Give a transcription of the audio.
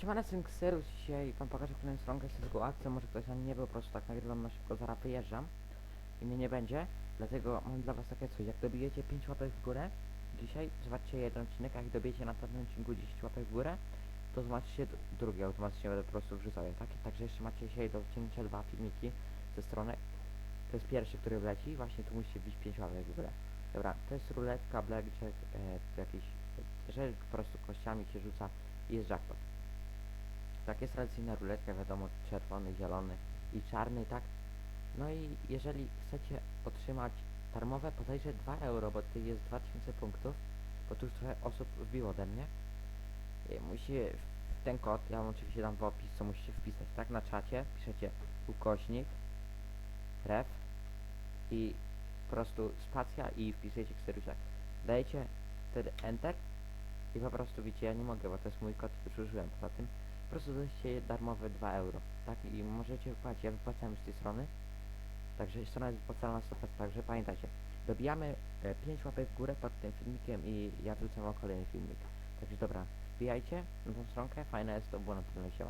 Siemane Synkserus dzisiaj wam pokażę kolejną stronkę z tego akcją, może ktoś na nie był, po prostu tak nagrywam na szybko, zaraz wyjeżdżam i mnie nie będzie, dlatego mam dla was takie coś, jak dobijecie 5 łapek w górę, dzisiaj zobaczcie jeden odcinek, a jak dobijecie na pewnym odcinku 10 łapek w górę, to zobaczycie d- drugi automatycznie będę po prostu wrzucał je, tak? Także jeszcze macie dzisiaj do odcinka dwa filmiki ze strony, to jest pierwszy, który wleci, właśnie tu musicie wbić 5 łapek w górę. Dobra, to jest ruletka, blackjack, e, jakiś, że po prostu kościami się rzuca i jest jackpot. Tak jest tradycyjna ruletka, wiadomo, czerwony, zielony i czarny, tak? No i jeżeli chcecie otrzymać darmowe podejrze 2 euro, bo tutaj jest 2000 punktów, bo tu już trochę osób wbiło ode mnie, i musi w ten kod, ja wam oczywiście dam w opis, co musicie wpisać, tak? Na czacie piszecie ukośnik, ref i po prostu spacja i wpisujecie kserusiak. Dajecie wtedy enter i po prostu widzicie, ja nie mogę, bo to jest mój kod, już użyłem poza tym. Po prostu dostajecie darmowe 2 euro, tak? I możecie wypłacić, ja wypłacałem z tej strony. Także strona jest wypłacalna na 100%, także pamiętajcie. Dobijamy e, 5 łapek w górę pod tym filmikiem i ja wrzucam wam kolejny filmik. Także dobra, wbijajcie na tą stronkę, fajne jest to, było na pewno siema.